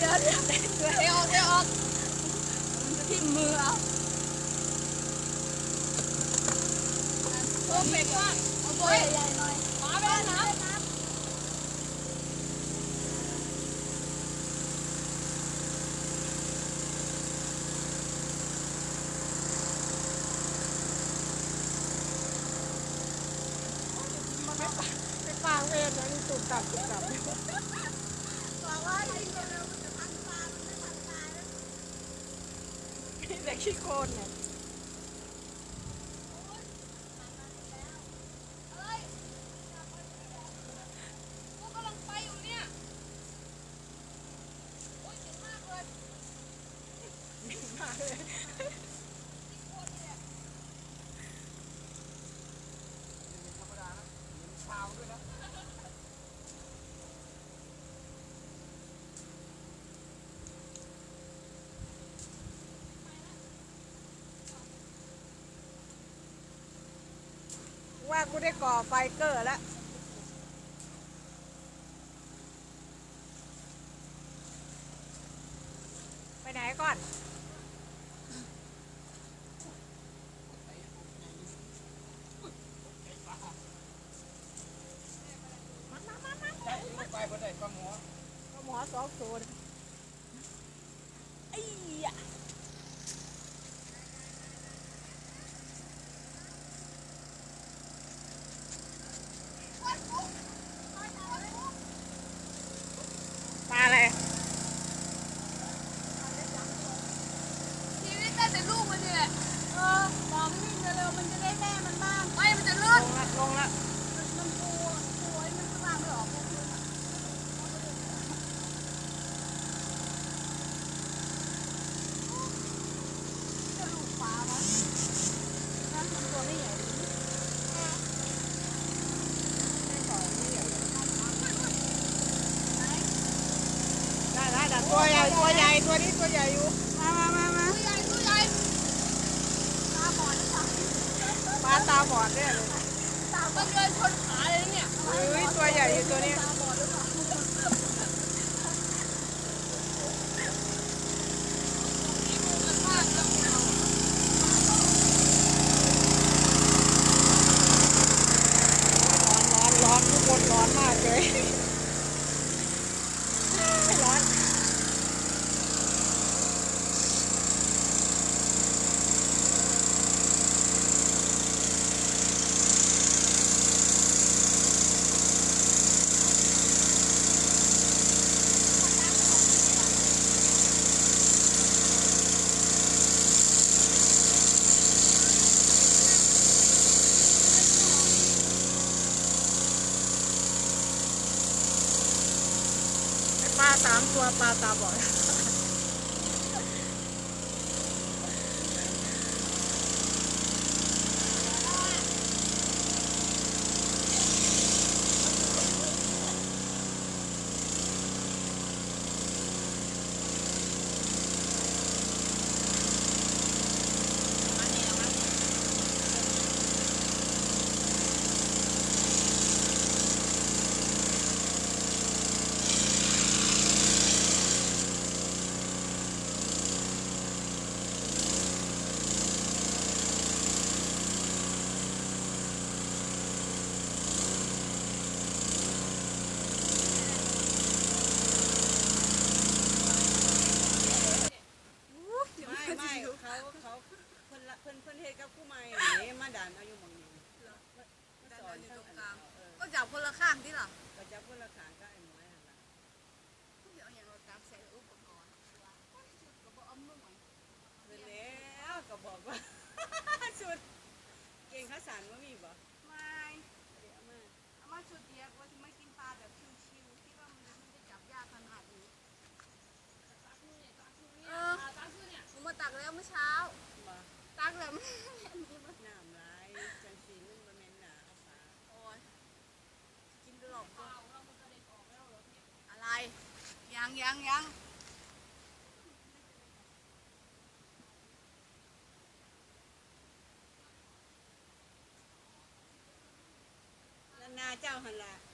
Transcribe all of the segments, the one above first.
เดี๋ยวเดี๋ยวเทออกเทออกมันจะทิ่มมือเอาตัวเป็ดมากเอาตัวใหญ่ๆหน่อยมาไปแล้วนะไปฟางเวรนะนี่ตุ่มตับตุ่มตับ บอกว่ายิงเร็วๆมันจะพันปลามันไม่พันตายนะ มีแต่ขี้โคลนเนี่ย เฮ้ยพวกกำลังไปอยู่เนี่ยโอ้ยเจ๋งมากเลย มาเลย โคตรเนี่ย ธรรมดานะเหมือนชาวด้วยนะ ว่า กูได้ก่อไฟเกอร์แล้ว ไปไหนก่อน ใช่ลงไปบนไดปลาหมอ ก็หมอสองศูนย์ไอ้ยะปลาอะไร ชีวิตได้แต่ลูกมันนี่แหละ เออบอกวิ่งเร็วๆ มันจะได้แม่มันบ้างไม่มันจะลเลื่นงละลงละมันมันปูปูไอ้มันข้างล่างไม่ออกพวกคุณอะจะลูกปาวะนั่นมันตัวไม่ใหญ่ดิไหนได้ได้ได้ตัวใหญ่ตัวใหญ่ตัวนี้ตัวใหญ่อยู่ มามามามา ตัวใหญ่ตัวใหญ่ตาบอดหรือเปล่า ปลาตาบอดเนี่ยเลยตามันเดินชนขาเลยนะเนี่ยเฮ้ยตัวใหญ่อยู่ตัวนี้ ตาบอดหรือเปล่านี่มูกันมากแล้วเอา ร้อนร้อนร้อนทุกคนร้อนมากเลยร้อน ปลาสาม ตัวปลาตาบอด ไม่ไม่เขาเขาเพิ่นละเพิ่นเพิ่นเฮ็ดกับผู้ใหม่นี่มาดันเอาอยู่หม่องนี้มาสอนอยู่ตรงกลางเออ ก็จับคนละข้างที่หรอ ก็จะคนละขางก็ไอ้หมอยหั่นล่ะ เดี๋ยวอย่างเราตามใส่อุปกรณ์ก็บอกเอามือไหม เพิ่นแล้วก็บอกว่า สุดเก่งข้าวสารบ่มีบ่ ไม่ เดี๋ยวเอามา เอามาชุดเดียวว่าจะไม่กินปลาแบบชิวๆคิดว่ามันไม่ได้จับยากขนาดนี้เออผมมาตักแล้วเมื่อเช้า บ่ ตักแล้ว มนมีมันน้ำลายจังสีมันบ่แมนหนาเอาปลาโอ้ยกินไปหลอกตัวอะไร ยังยังยังนานาเจ้าหันละ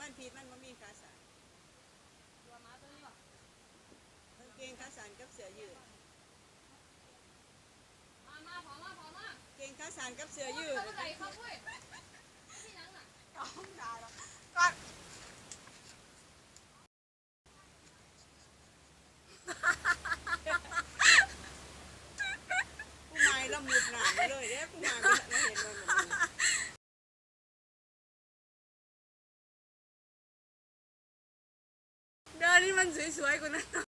มันผิดมันมัมีขาสานตัวม้าตัวนี้ป่ะกางเกงขาสันกับเสือยืดมามาพอมาพอมาเกงขาสันกับเสือยืด เขาาไหเขาด้วย สวยกว่านั้นต่อ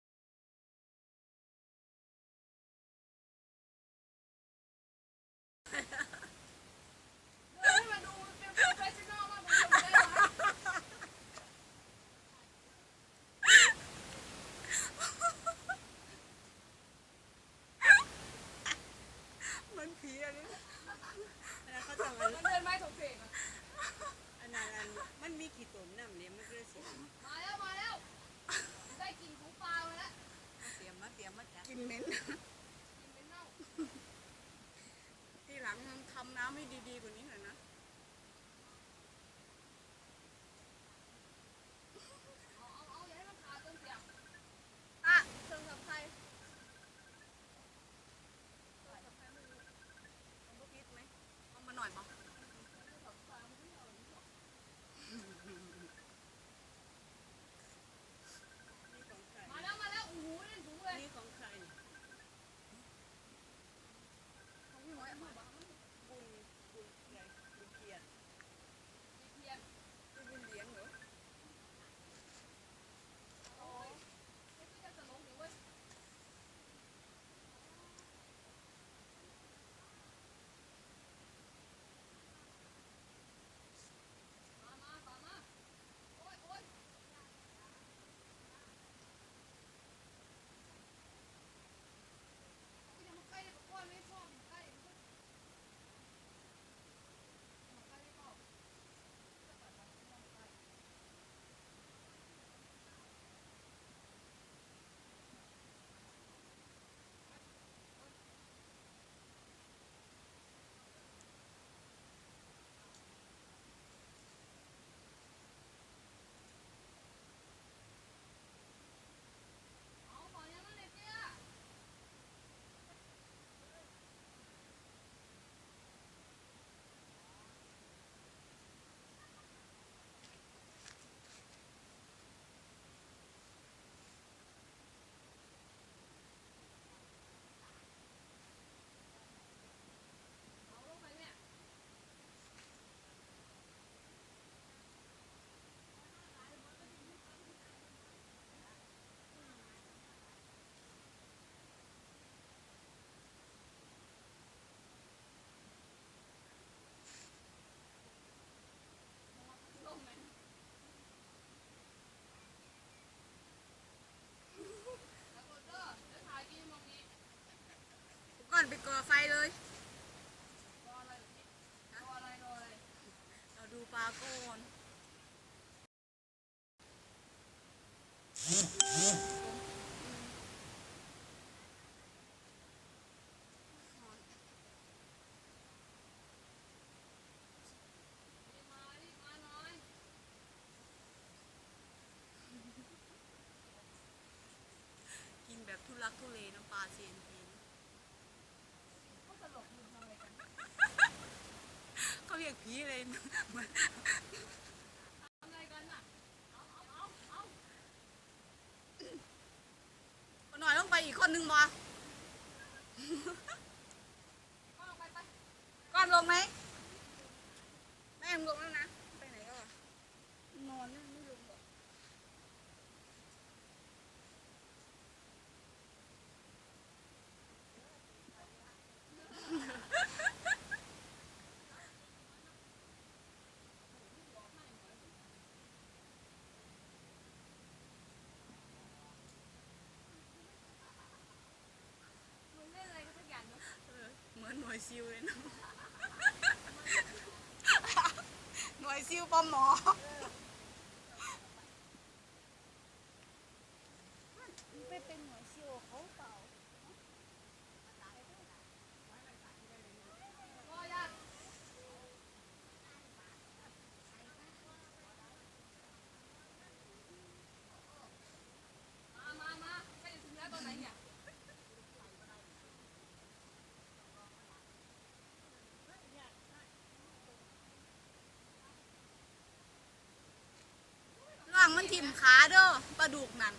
Draculae ng Pasig. You know. ถิ่มขาเด้อปลาดุกนั่น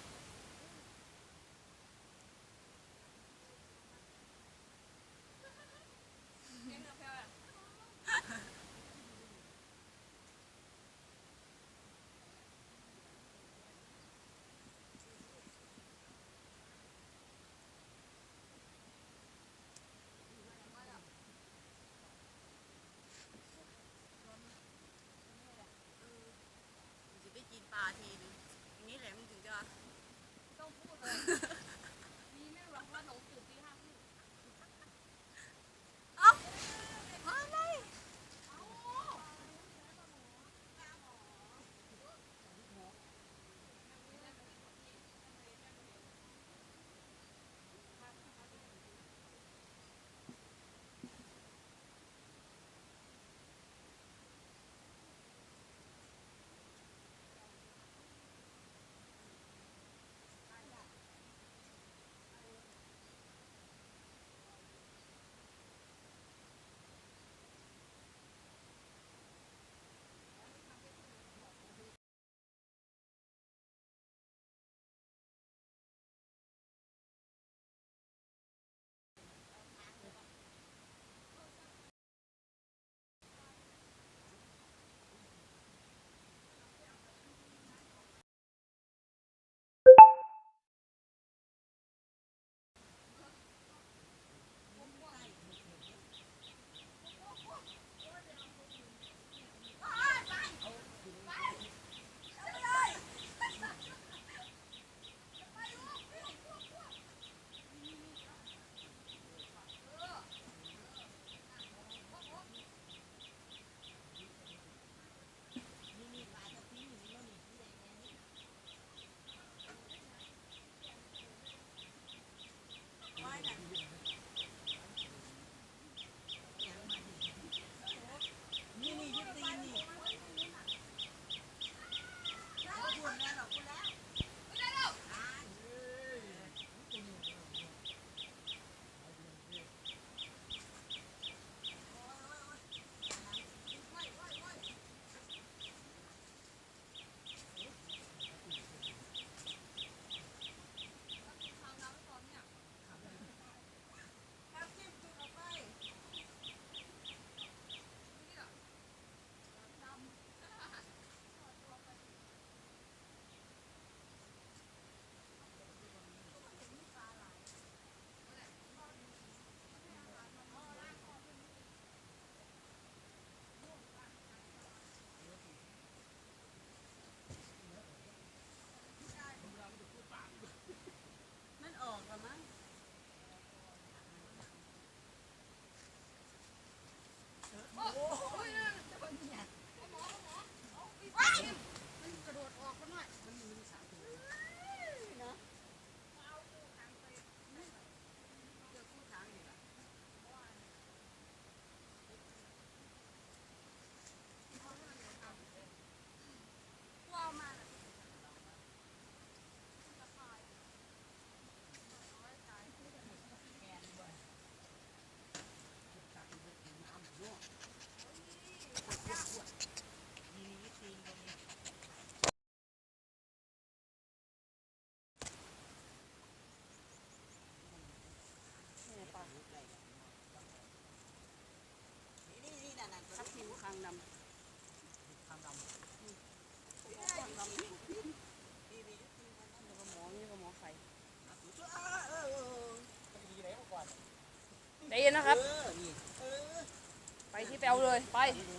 ล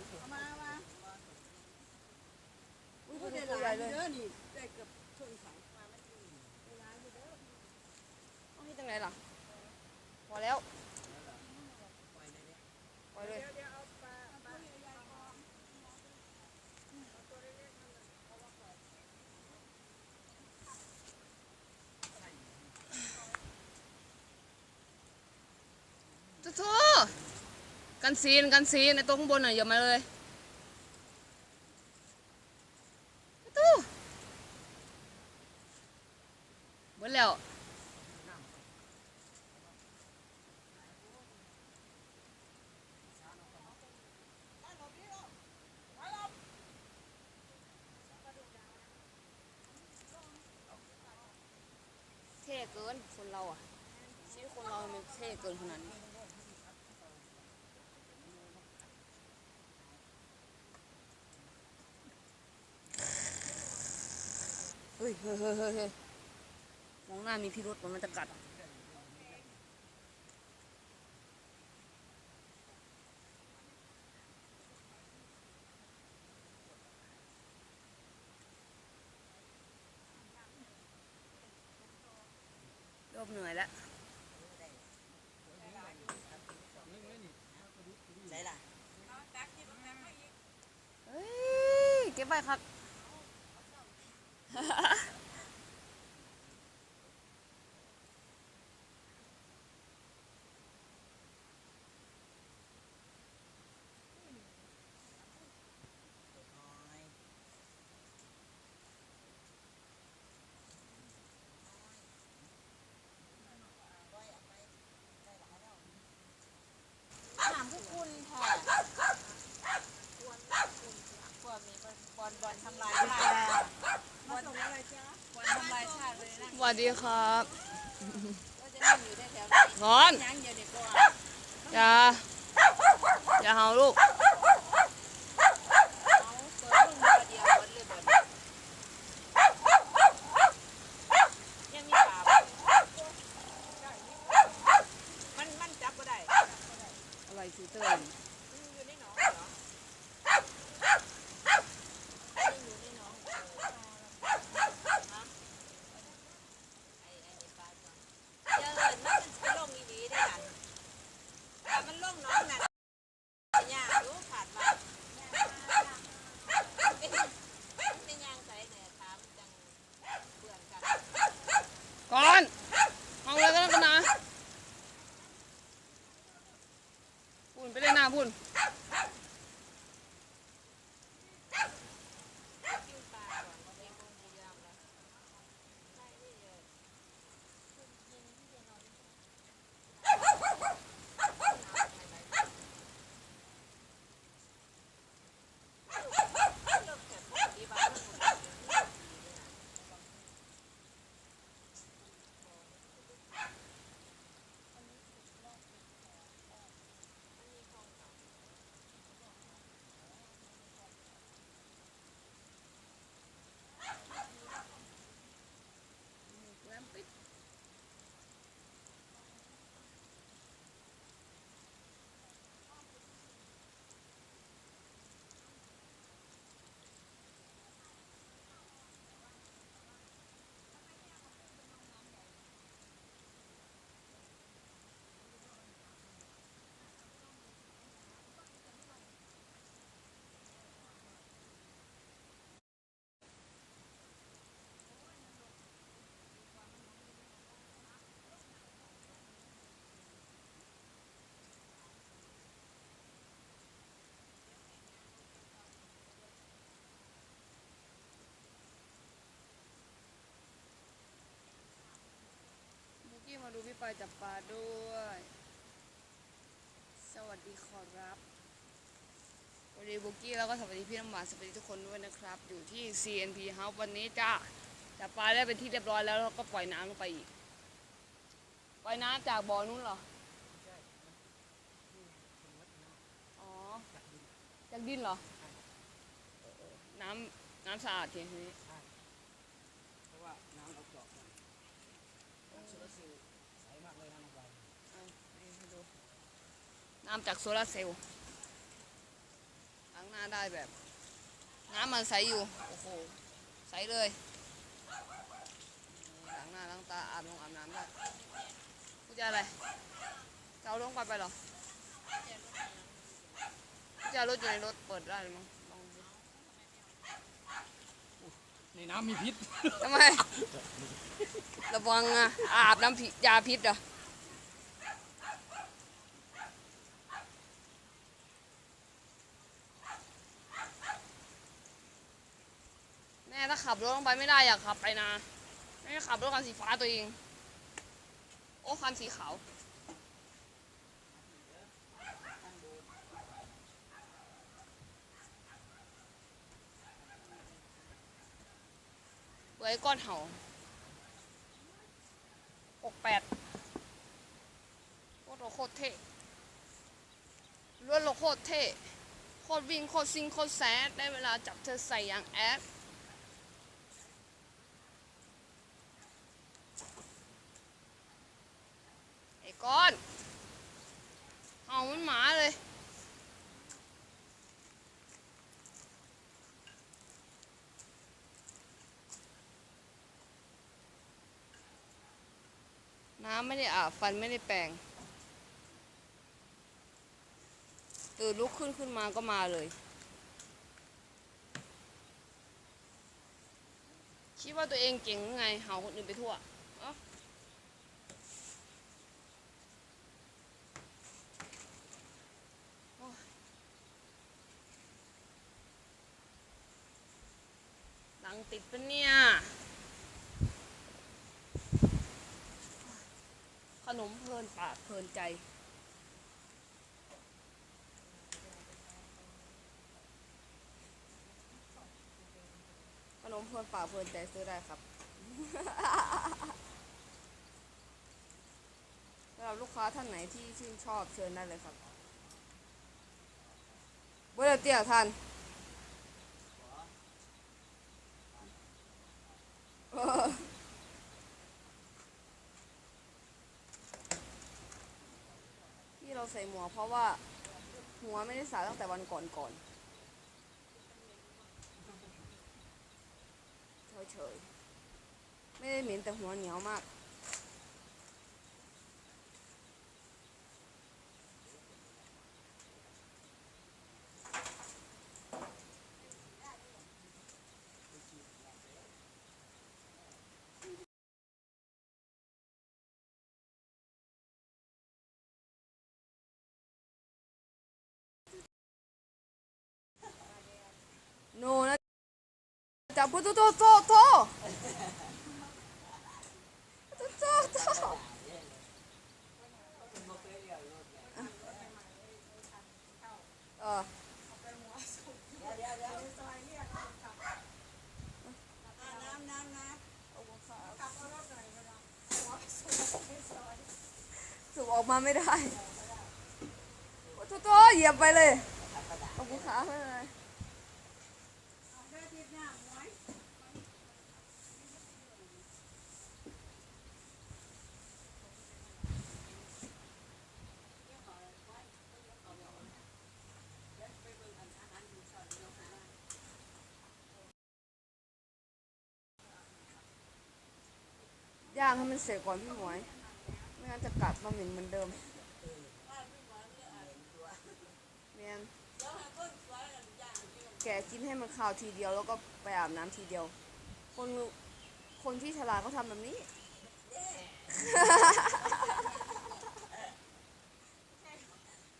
กันซีนกันซีนในตัวข้างบนน่ะอย่ามาเลยตู้เบิดแล้วเท่เกินคนเราอะชีวิตคนเรามันเท่เกินขนาดนี้ ยเฮ้ยเฮ้ยเฮ้ยเฮ้ยมองหน้ามีพิรุษมันมันจะกัดเริ่มเหนื่อยแล้วไหนล่ะเฮ้ย เก็บไปครับ ถามพวกคุณค่ะพวกนี้บอลบอลทำลายชาติบอลอะไรจ๊ะบอลทำลายชาติเลยนะ สวัส ดีครับก็จะนั่งอยู่แถวๆนี้ร้อนยังเดี๋ยวเด็กก็อย่าอย่าเห่าลูก มาดูพี่ปายจับปลาด้วย สวัสดีขอรับสวัสดีบุกี้แล้วก็สวัสดีพี่น้ำหวานสวัสดีทุกคนด้วยนะครับ อยู่ที่ CNP House วันนี้จ้าจับปลาได้เป็นที่เรียบร้อยแล้วแล้วก็ปล่อยน้ำลงไปอีก ปล่อยน้ำจากบ่อนู้นเหรออ๋อจากดินเหรอเออเออน้ำน้ำสะอาดทีนี้ เพราะว่าน้ำเราเจาะมาน้ำโซลาร์เซลล์ใสมากเลยนะน้องใบ เอาให้ดู น้ำจากโซลาร์เซลล์ล้างหน้าได้แบบ น้ำมันใสอยู่ โอ้โห ใสเลยล้างหน้าล้างตาอาบลงอาบน้ำได้กูจะอะไรจะเอาลงไปไปเหรอกูจะเอารถอยู่ในรถเปิดได้เลยมั้งลองดูในน้ำมีพิษทำไม ระวังอะอาบน้ำพิษยาพิษเหรอะ แม่ถ้า ขับรถลงไปไม่ได้อยากขับไปนะแม่ขับรถคันสีฟ้าตัวเอง โอ้คันสีขาวไว้ก้อนเห่าหกแปดโคตรโคตรเท่ล้วนโลโคตรเท่ โคตรวิ่งโคตรซิงโคตรแซดได้เวลาจับเธอใส่อย่างแอด อ้ก้อนเห่ามันหมาเลยน้ำไม่ได้อาบฟันไม่ได้แปรงตื่นลุกขึ้นขึ้นมาก็มาเลย คิดว่าตัวเองเก่งไง เห่าคนอื่นไปทั่วเอ้าโอ้ยหลังติดปะเนี่ย ขนมเพ ลินปากเพลินใจ ขนมเพลินปากเพลินใจซื้อได้ครับสำหรับลูกค้าท่านไหนที่ชื่นชอบเชิญได้เลยครับเบอร์เตี้ยท่านเออ ที่เรา ใส่หมวกเพราะว่าหัวไม่ได้สระตั้งแต่วันก่อนก่อนเฉยๆไม่ได้เหม็นแต่หัวเหนียวมาก จับพุทโตโตโตโตโตโตโตเออสูบออกมาไม่ได้พุทโตโตเหยียบไปเลยเอาบุขาไม่เป็นไรำได้ทิพย์หน้าหมวย ย่างให้มันเสร็จก่อนพี่หมวย ไม่งั้นจะกลับมาเหม็นเหมือนเดิมเมียนแกกินให้มันข่าวทีเดียวแล้วก็ไปอาบน้ำทีเดียว คนคนที่ฉลาดเขาทำแบบนี้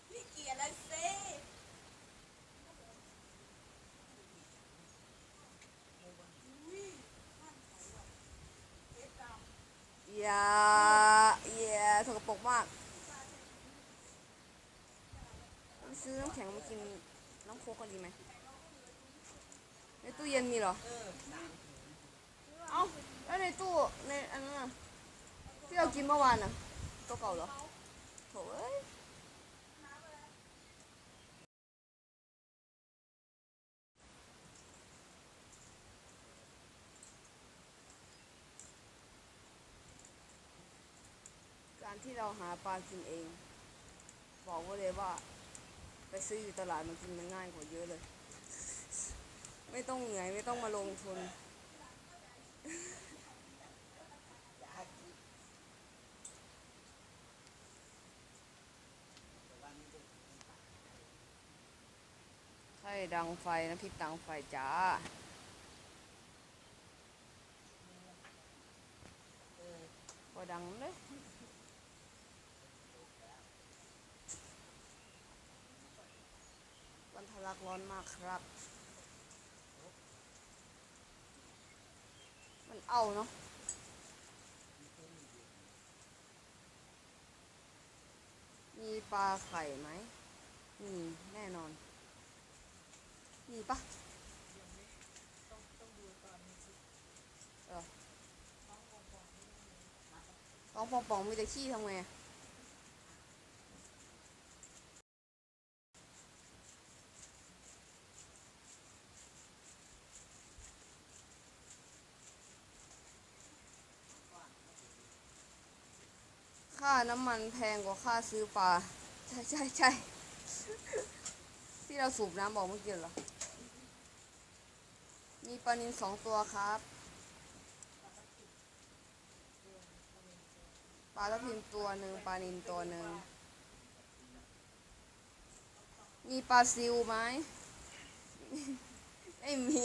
พี่เกียร์แล้วสิ อย่าอย่าสกปรกมากซื้อน้ำแข็งมากินน้ำโค้กกัน ดีไหมในตู้เย็นมีเหรอ เอ้าแล้วในตู้ในอันนั้นน่ะที่เรากินเมื่อวานน่ะตัวเก่าเหรอโถ่เอ้ยการที่เราหาปลากินเอง บอกไว้เลยว่า ไปซื้ออยู่ตลาดมันกินมันง่ายกว่าเยอะเลย ไม่ต้องเหนื่อยไม่ต้องมาลงทุนไข่ดังไฟน้ำพริกดังไฟจ้าพอดังเลยักร้อนมากครับ มันเอาเนาะมีปลาไข่ไหมมีแน่นอน มีปะเออท้องป่องๆมีแต่ขี้ทำไง น้ำมันแพงกว่าค่าซื้อปลา ใช่ใช่ใช่ที่เราสูบน้ำบอกเมื่อกี้เหรอ มีปลานินสองตัวครับ ปลาทับทิมตัวหนึ่งปลานินตัวหนึ่ง มีปลาซิวไหม ไม่มี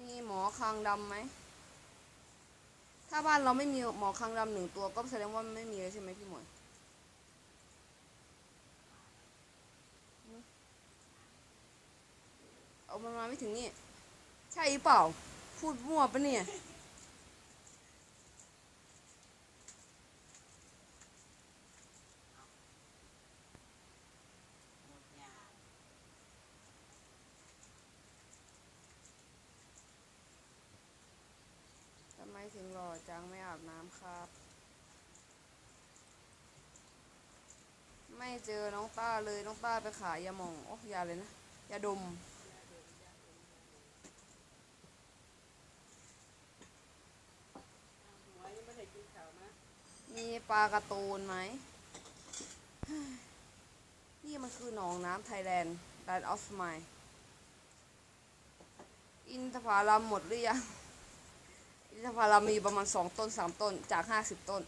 มีหมอ คางดำไหม ถ้าบ้านเราไม่มีหมอคางดำหนึ่งตัวก็แสดงว่าไม่มีเลยใช่ไหมพี่หมวยเอามันมาไม่ถึงนี่ ใช่หรือเปล่า พูดมั่วปะเนี่ย หมดยา ทำไมถึงหล่อ จังไม่อาบน้ำครับ ไม่เจอน้องต้าเลยน้องต้าไปขายยาหมองโอ้ยาเลยนะยาดมมีปลาการ์ตูนไหม นี่มันคือหนองน้ำไทยแลนด์ Land of Smile อินทผลัมหมดหรือยัง อินทผลัมมีประมาณสองต้นสามต้นจากห้าสิบต้น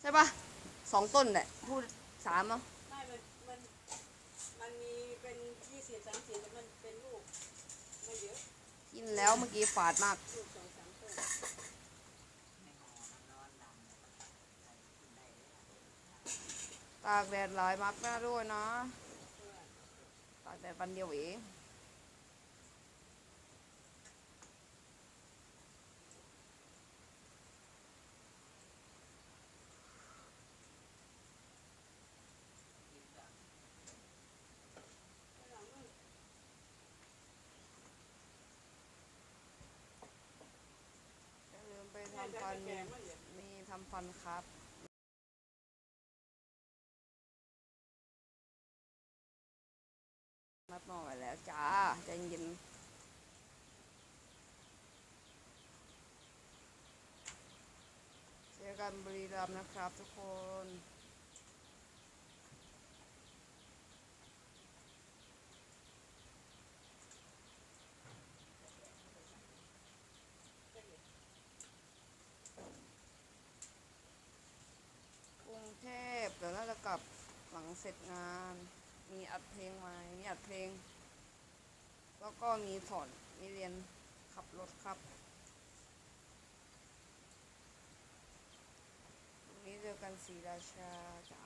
ใช่ปะสองต้นแหละพูดสามเนาะไม่มันมันมันมีเป็นยี่สิบสามสิบแต่มันเป็นลูกไม่เยอะกินแล้วเมื่อกี้ฝาดมาก ลูกสองสามต้นในห่อมันร้อนดำใส่กินได้เลยอะตากแดดหลายมักหน้าด้วยนะ ตากแดดวันเดียวเอง อย่าลืมไปทำฟันมีมีทำฟันครับนัดหมอไปแล้วจ้าใจเย็นเจอกันบุรีรัมย์นะครับทุกคน กรุงเทพเดี๋ยวน่าจะกลับหลัง เสร็จงาน มีอัดเพลงไหมมีอัดเพลง แล้วก็มีสอนมีเรียนขับรถครับวันนี้เจอกันสีราชาจ้า